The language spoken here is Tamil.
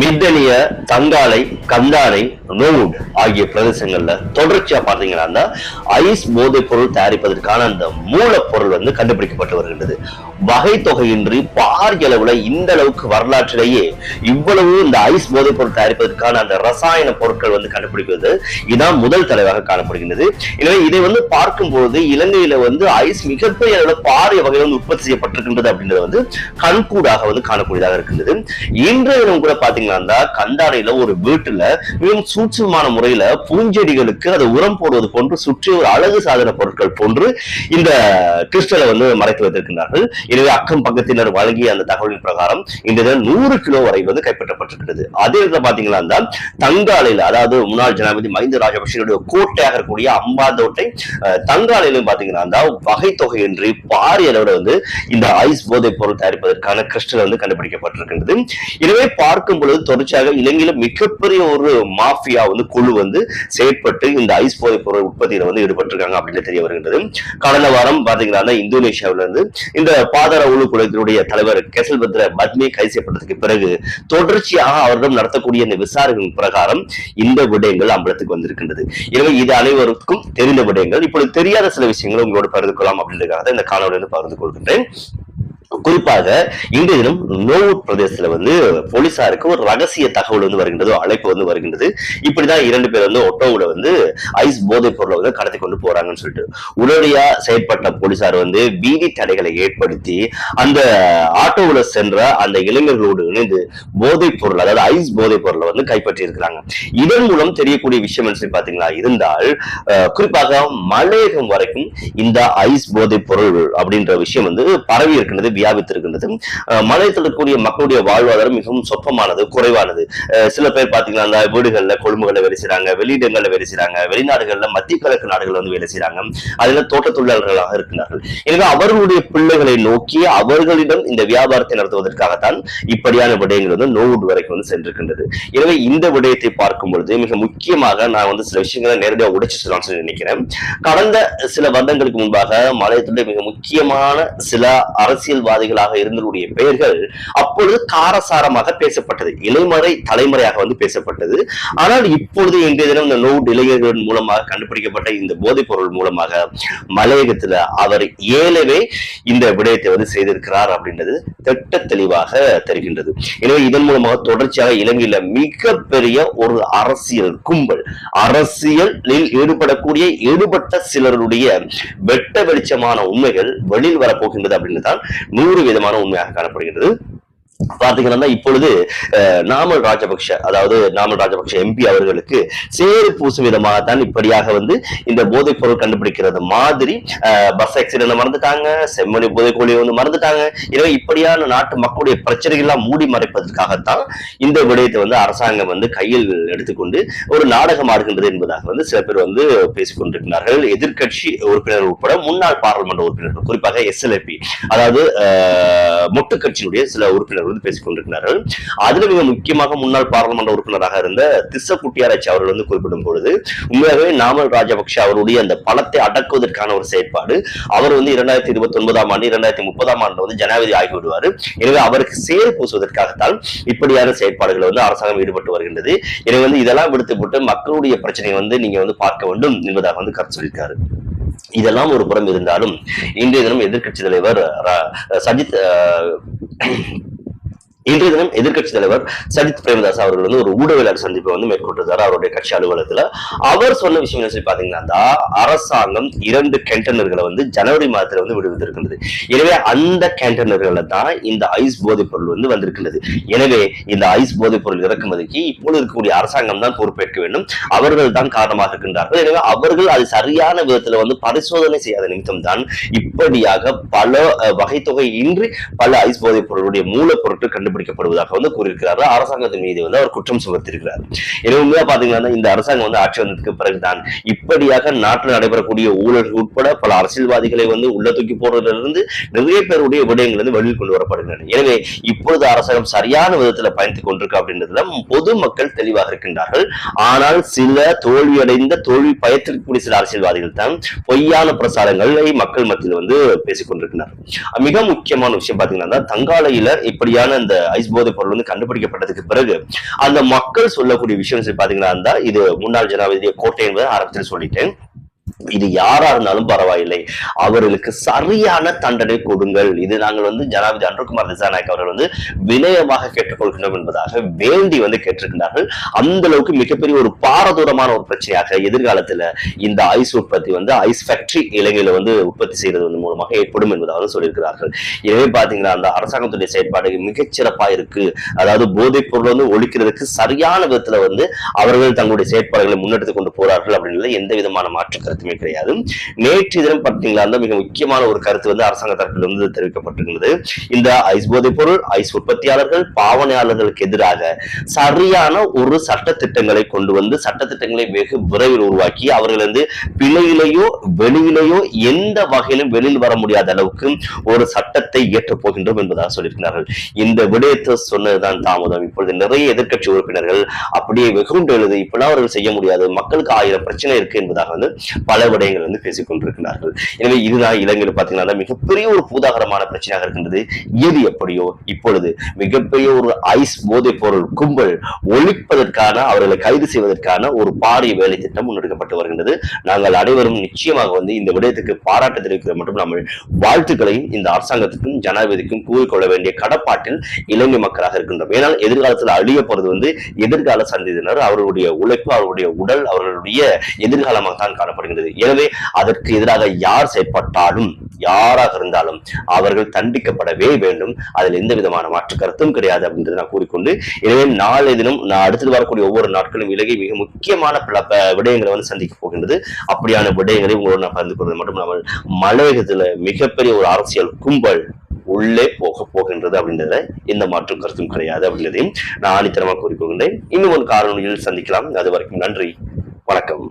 மித்தனிய தங்காலை கந்தானை நோவுட் ஆகிய பிரதேசங்கள்ல தொடர்ச்சியா பாத்தீங்கன்னா ஐஸ் போதைப் பொருள் தயாரிப்பதற்கான அந்த மூலப்பொருள் வந்து கண்டுபிடிக்கப்பட்டு வருகின்றது. வகை தொகையின்றி பாரிய அளவுல இந்த அளவுக்கு வரலாற்றிலேயே இவ்வளவு இந்த ஐஸ் போதைப் பொருள் தயாரிப்பதற்கான அந்த ரசாயன பொருட்கள் வந்து கண்டுபிடிப்பது இதான் முதல் தலைவாக காணப்படுகின்றது. எனவே இதை வந்து பார்க்கும்போது இலங்கையில வந்து ஐஸ் மிகப்பெரிய அளவுல பாரிய வகையில் வந்து உற்பத்தி செய்யப்பட்டிருக்கின்றது அப்படின்றது வந்து கண்கூடாக வந்து காணக்கூடியதாக இருக்கின்றது. இன்றைய தினம் கூட பாத்தீங்கன்னா கந்தானையில ஒரு வீட்டுல மிகவும் சூட்சமான முறையில பூஞ்செடிகளுக்கு அதை உரம் போடுவது போன்று சுற்றி ஒரு அழகு சாதன பொருட்கள் போன்று இந்த கிறிஸ்டலை வந்து மறைத்து வைத்திருக்கிறார்கள் எனவே அக்கம் பக்கத்தினர் வழங்கிய அந்த தகவலின் பிரகாரம் இந்த தினம் நூறு கிலோ வரை வந்து கைப்பற்றப்பட்டிருக்கிறது. அதே இடத்துல பாத்தீங்கன்னா தங்காலையில அதாவது முன்னாள் ஜனாதிபதி மஹிந்த ராஜபக்சனுடைய கோட்டையாக இருக்கக்கூடிய அம்பாந்தோட்டை அஹ், தங்காலையிலும் பாத்தீங்கன்னா வகை தொகையின்றி பாரிய அளவில் வந்து இந்த ஐஸ் போதைப் பொருள் தயாரிப்பதற்கான கிறிஸ்டல் வந்து கண்டுபிடிக்கப்பட்டிருக்கின்றது. எனவே பார்க்கும் பொழுது தொடர்ச்சியாக இலங்கையில மிகப்பெரிய ஒரு மாஃபியா மாஃபியா வந்து குழு வந்து செயற்பட்டு இந்த ஐஸ் போதைப் பொருள் உற்பத்தியில வந்து ஈடுபட்டிருக்காங்க அப்படின்னு தெரிய வருகின்றது. கடந்த வாரம் பாத்தீங்கன்னா இந்தோனேஷியாவில இருந்து இந்த பாதாள உழு குழுத்தினுடைய தலைவர் கெசல் பத்ர பத்மி கைது செய்யப்பட்டதுக்கு பிறகு தொடர்ச்சியாக அவரிடம் நடத்தக்கூடிய இந்த விசாரணையின் பிரகாரம் இந்த விடயங்கள் அம்பலத்துக்கு வந்திருக்கின்றது. எனவே இது அனைவருக்கும் தெரிந்த விடயங்கள். இப்பொழுது தெரியாத சில விஷயங்களை உங்களோட பகிர்ந்து கொள்ளலாம் அப்படின்றதுக்காக இந்த காணொலி பகிர்ந்து கொள்கின்றேன். குறிப்பாக இன்றைய தினம் நோவூர் பிரதேசத்துல வந்து போலீசாருக்கு ஒரு ரகசிய தகவல் வந்து வருகின்றது அழைப்பு வந்து வருகின்றது. இப்படிதான் இரண்டு பேர் வந்து ஒட்டோவுல வந்து ஐஸ் போதைப் பொருளை வந்து கடத்தி கொண்டு போறாங்கன்னு சொல்லிட்டு உடனடியா செயற்பட்ட போலீசார் வந்து வீதி தடைகளை ஏற்படுத்தி அந்த ஆட்டோவுல சென்ற அந்த இளைஞர்களோடு இணைந்து போதைப் பொருள் அதாவது ஐஸ் போதைப் பொருளை வந்து கைப்பற்றி இருக்கிறாங்க இதன் மூலம் தெரியக்கூடிய விஷயம் என்ன பாத்தீங்களா இருந்தால் குறிப்பாக மலையகம் வரைக்கும் இந்த ஐஸ் போதைப் பொருள் அப்படின்ற விஷயம் வந்து பரவி இருக்கின்றது. வியாபித்திருக்கின்றது. அஹ், மலையத்தில் இருக்கக்கூடிய மக்களுடைய வாழ்வாதாரம் மிகவும் சொற்பமானது குறைவானது. சில பேர் பாத்தீங்கன்னா அந்த வீடுகள்ல கொழும்புகள்ல வேலை செய்றாங்க வெளியிடங்கள்ல வேலை செய்றாங்க வெளிநாடுகள்ல மத்திய கிழக்கு நாடுகள் வந்து வேலை செய்றாங்க. அதுல தோட்ட தொழிலாளர்களாக இருக்கிறார்கள் எனவே அவர்களுடைய பிள்ளைகளை நோக்கி அவர்களிடம் இந்த வியாபாரத்தை நடத்துவதற்காகத்தான் இப்படியான விடயங்கள் வந்து நோவுட் வரைக்கும் வந்து சென்றிருக்கின்றது. எனவே இந்த விடயத்தை பார்க்கும் பொழுது மிக முக்கியமாக நான் வந்து சில விஷயங்களை நேரடியாக உடைச்சு சொல்லலாம்னு சொல்லி நினைக்கிறேன். கடந்த சில வருடங்களுக்கு முன்பாக மலையத்துடைய மிக முக்கியமான சில அரசியல் அரசியல்வாதிகளாக இருந்தவருடைய பெயர்கள் அப்பொழுது காரசாரமாக பேசப்பட்டது. இலைமறை தலைமுறையாக வந்து பேசப்பட்டது. ஆனால் இப்பொழுது இன்றைய தினம் இந்த நோட் இளைஞர்கள் மூலமாக கண்டுபிடிக்கப்பட்ட இந்த போதைப் பொருள் மூலமாக மலையகத்துல அவர் ஏலவே இந்த விடயத்தை வந்து செய்திருக்கிறார் அப்படின்றது திட்ட தெளிவாக தெரிகின்றது. எனவே இதன் மூலமாக தொடர்ச்சியாக இலங்கையில மிகப்பெரிய ஒரு அரசியல் கும்பல் அரசியலில் ஈடுபடக்கூடிய ஈடுபட்ட சிலருடைய வெட்ட வெளிச்சமான உண்மைகள் வெளியில் வரப்போகின்றது அப்படின்னு தான் நூறு விதமான உண்மையாக காணப்படுகின்றது. பாத்தீங்கன்னா இப்பொழுது நாமல் ராஜபக்ஷ அதாவது நாமல் ராஜபக்ஷ எம்பி அவர்களுக்கு சேறு பூசும் விதமாகத்தான் இப்படியாக வந்து இந்த போதைப் பொருள் கண்டுபிடிக்கிறது மாதிரி பஸ் ஆக்சிடென்ட் மறந்துட்டாங்க செம்மணி போதைக்கோழியை வந்து மறந்துட்டாங்க. எனவே இப்படியான நாட்டு மக்களுடைய பிரச்சனைகள் எல்லாம் மூடி மறைப்பதற்காகத்தான் இந்த விடயத்தை வந்து அரசாங்கம் வந்து கையில் எடுத்துக்கொண்டு ஒரு நாடகம் ஆடுகின்றது என்பதாக வந்து சில பேர் வந்து பேசிக் கொண்டிருக்கிறார்கள். எதிர்கட்சி உறுப்பினர் உட்பட முன்னாள் பாராளுமன்ற உறுப்பினர்கள் குறிப்பாக எஸ்எல்ஏபி அதாவது மொட்டு கட்சியினுடைய சில உறுப்பினர்கள். வந்து பேசிக் கொண்டிருக்கிறார்கள் அதுல மிக முக்கியமாக முன்னாள் பாராளுமன்ற உறுப்பினராக இருந்த திஸ்ஸ குட்டியாராய்ச்சி அவர்கள் வந்து குறிப்பிடும் பொழுது உண்மையாகவே நாமல் ராஜபக்ஷ அவருடைய அந்த பணத்தை அடக்குவதற்கான ஒரு செயற்பாடு அவர் வந்து இரண்டாயிரத்தி இருபத்தி ஒன்பதாம் ஆண்டு இரண்டாயிரத்தி முப்பதாம் ஆண்டு வந்து ஜனாதிபதி ஆகிவிடுவார். எனவே அவருக்கு சேர் பூசுவதற்காகத்தான் இப்படியான செயற்பாடுகளை வந்து அரசாங்கம் ஈடுபட்டு வருகின்றது. எனவே வந்து இதெல்லாம் விடுத்து போட்டு மக்களுடைய பிரச்சனையை வந்து நீங்க வந்து பார்க்க வேண்டும் என்பதாக வந்து கருத்து சொல்லியிருக்காரு. இதெல்லாம் ஒரு புறம் இருந்தாலும் இன்றைய தினம் எதிர்க்கட்சி தலைவர் சஜித் இன்றைய தினம் எதிர்கட்சி தலைவர் சஜித் பிரேமதாஸ் அவர்கள் வந்து ஒரு ஊடகவியலாளர் சந்திப்பை வந்து மேற்கொண்டிருந்தார். அவருடைய கட்சி அலுவலகத்துல அவர் சொன்ன விஷயம் என்ன சொல்லி பாத்தீங்கன்னா அரசாங்கம் இரண்டு கேண்டனர்களை வந்து ஜனவரி மாதத்துல வந்து விடுவித்திருக்கின்றது. எனவே அந்த கேண்டனர்களை தான் இந்த ஐஸ் போதைப் பொருள் வந்து வந்திருக்கின்றது. எனவே இந்த ஐஸ் போதைப் பொருள் இறக்குமதிக்கு இப்போது இருக்கக்கூடிய அரசாங்கம் தான் பொறுப்பேற்க வேண்டும். அவர்கள் தான் காரணமாக இருக்கின்றார்கள். எனவே அவர்கள் அது சரியான விதத்துல வந்து பரிசோதனை செய்யாத நிமித்தம் தான் இப்படியாக பல அஹ், வகைத்தொகை இன்றி பல ஐஸ் போதைப் பொருளுடைய மூலப்பொருட்கள் கண்டுபிடிக்கப்படுவதாக வந்து கூறியிருக்கிறார் அரசாங்கத்தின் மீது வந்து அவர் குற்றம் சுமத்திருக்கிறார் எனவே உண்மையா பாத்தீங்கன்னா இந்த அரசாங்கம் வந்து ஆட்சி வந்ததுக்கு பிறகுதான் இப்படியாக நாட்டில் நடைபெறக்கூடிய ஊழல் உட்பட பல அரசியல்வாதிகளை வந்து உள்ள தூக்கி போடுறதிலிருந்து நிறைய பேருடைய விடயங்கள் வந்து வெளியில் கொண்டு வரப்படுகின்றன. எனவே இப்பொழுது அரசாங்கம் சரியான விதத்துல பயணித்துக் கொண்டிருக்கு அப்படின்றதுல பொதுமக்கள் தெளிவாக இருக்கின்றார்கள். ஆனால் சில தோல்வியடைந்த தோல்வி பயத்திற்குரிய சில அரசியல்வாதிகள் தான் பொய்யான பிரசாரங்களை மக்கள் மத்தியில் வந்து பேசிக்கொண்டிருக்கிறார் மிக முக்கியமான விஷயம் பாத்தீங்கன்னா தங்காலையில இப்படியான இந்த ஐஸ் போதைப் பொருள் வந்து கண்டுபிடிக்கப்பட்டதுக்கு பிறகு அந்த மக்கள் சொல்லக்கூடிய விஷயம் பாத்தீங்கன்னா இது முன்னாள் ஜனாதிபதி கோட்டை என்பதை ஆரம்பத்தில் சொல்லிட்டேன். இது யாரா இருந்தாலும் பரவாயில்லை. அவர்களுக்கு சரியான தண்டனை கொடுங்கள். இது நாங்கள் வந்து ஜனாதிபதி அன்ருகுமார் திசாநாயக் அவர்கள் வந்து வினயமாக கேட்டுக்கொள்கின்றோம் என்பதாக வேண்டி வந்து கேட்டிருக்கிறார்கள் அந்த அளவுக்கு மிகப்பெரிய ஒரு பாரதூரமான ஒரு பிரச்சனையாக எதிர்காலத்துல இந்த ஐஸ் உற்பத்தி வந்து ஐஸ் ஃபேக்டரி இலங்கையில வந்து உற்பத்தி செய்யறது மூலமாக ஏற்படும் என்பதாக சொல்லியிருக்கிறார்கள். எனவே பாத்தீங்கன்னா அந்த அரசாங்கத்துடைய செயற்பாடு மிகச்சிறப்பா இருக்கு. அதாவது போதைப் பொருள் வந்து ஒழிக்கிறதுக்கு சரியான விதத்துல வந்து அவர்கள் தங்களுடைய செயற்பாடுகளை முன்னெடுத்து கொண்டு போறார்கள் அப்படின்னு எந்த விதமான மாற்று அவசியமே கிடையாது. நேற்று தினம் பார்த்தீங்களா அந்த மிக முக்கியமான ஒரு கருத்து வந்து அரசாங்க தரப்பிலிருந்து தெரிவிக்கப்பட்டிருக்கிறது இந்த ஐஸ் போதைப் பொருள் ஐஸ் உற்பத்தியாளர்கள் பாவனையாளர்களுக்கு எதிராக சரியான ஒரு சட்ட திட்டங்களை கொண்டு வந்து சட்ட திட்டங்களை வெகு விரைவில் உருவாக்கி அவர்கள் வந்து பிழையிலேயோ வெளியிலேயோ எந்த வகையிலும் வெளியில் வர முடியாத அளவுக்கு ஒரு சட்டத்தை இயற்றப் போகின்றோம் என்பதாக சொல்லியிருக்கிறார்கள். இந்த விடயத்தை சொன்னதுதான் தாமதம். இப்பொழுது நிறைய எதிர்கட்சி உறுப்பினர்கள் அப்படியே வெகுண்டு எழுது இப்பெல்லாம் அவர்கள் செய்ய முடியாது. மக்களுக்கு ஆயிரம் பிரச்சனை இருக்கு என்பதாக வந்து பல விடயங்கள் வந்து பேசிக் கொண்டிருக்கிறார்கள். எனவே இதுதான் இலங்கையில் பார்த்தீங்கன்னா மிகப்பெரிய ஒரு பூதாகரமான பிரச்சனையாக இருக்கின்றது. எது எப்படியோ இப்பொழுது மிகப்பெரிய ஒரு ஐஸ் போதைப் பொருள் கும்பல் ஒழிப்பதற்கான அவர்களை கைது செய்வதற்கான ஒரு பாரிய வேலை திட்டம் முன்னெடுக்கப்பட்டு வருகின்றது. நாங்கள் அனைவரும் நிச்சயமாக வந்து இந்த விடயத்துக்கு பாராட்டு தெரிவிக்கிற மட்டும் நம்ம வாழ்த்துக்களையும் இந்த அரசாங்கத்துக்கும் ஜனாதிபதிக்கும் கூறிக்கொள்ள வேண்டிய கடப்பாட்டில் இலங்கை மக்களாக இருக்கின்றோம். ஏன்னால் எதிர்காலத்தில் அழிய போறது வந்து எதிர்கால சந்ததியினர் அவர்களுடைய உழைப்பு அவர்களுடைய உடல் அவர்களுடைய எதிர்காலமாக தான் காணப்படுகின்றது. எனவே அதற்கு எதிராக யார் செயற்பட்டாலும் யாராக இருந்தாலும் அவர்கள் தண்டிக்கப்படவே வேண்டும். அதில் எந்த விதமான மாற்று கருத்தும் கிடையாது அப்படின்றத நான் கூறிக்கொண்டு எனவே நாளை தினம் நான் அடுத்து வரக்கூடிய ஒவ்வொரு நாட்களும் இலகை மிக முக்கியமான பல விடயங்களை வந்து சந்திக்க போகின்றது. அப்படியான விடயங்களை உங்களோட நான் பகிர்ந்து கொள்வது மட்டும் இல்லாமல் மலையகத்துல மிகப்பெரிய ஒரு அரசியல் கும்பல் உள்ளே போக போகின்றது அப்படின்றத எந்த மாற்று கருத்தும் கிடையாது அப்படின்றதையும் நான் ஆணித்தரமாக கூறிக்கொள்கின்றேன். இன்னும் ஒரு காரணியில் சந்திக்கலாம். அது வரைக்கும் நன்றி. வணக்கம்.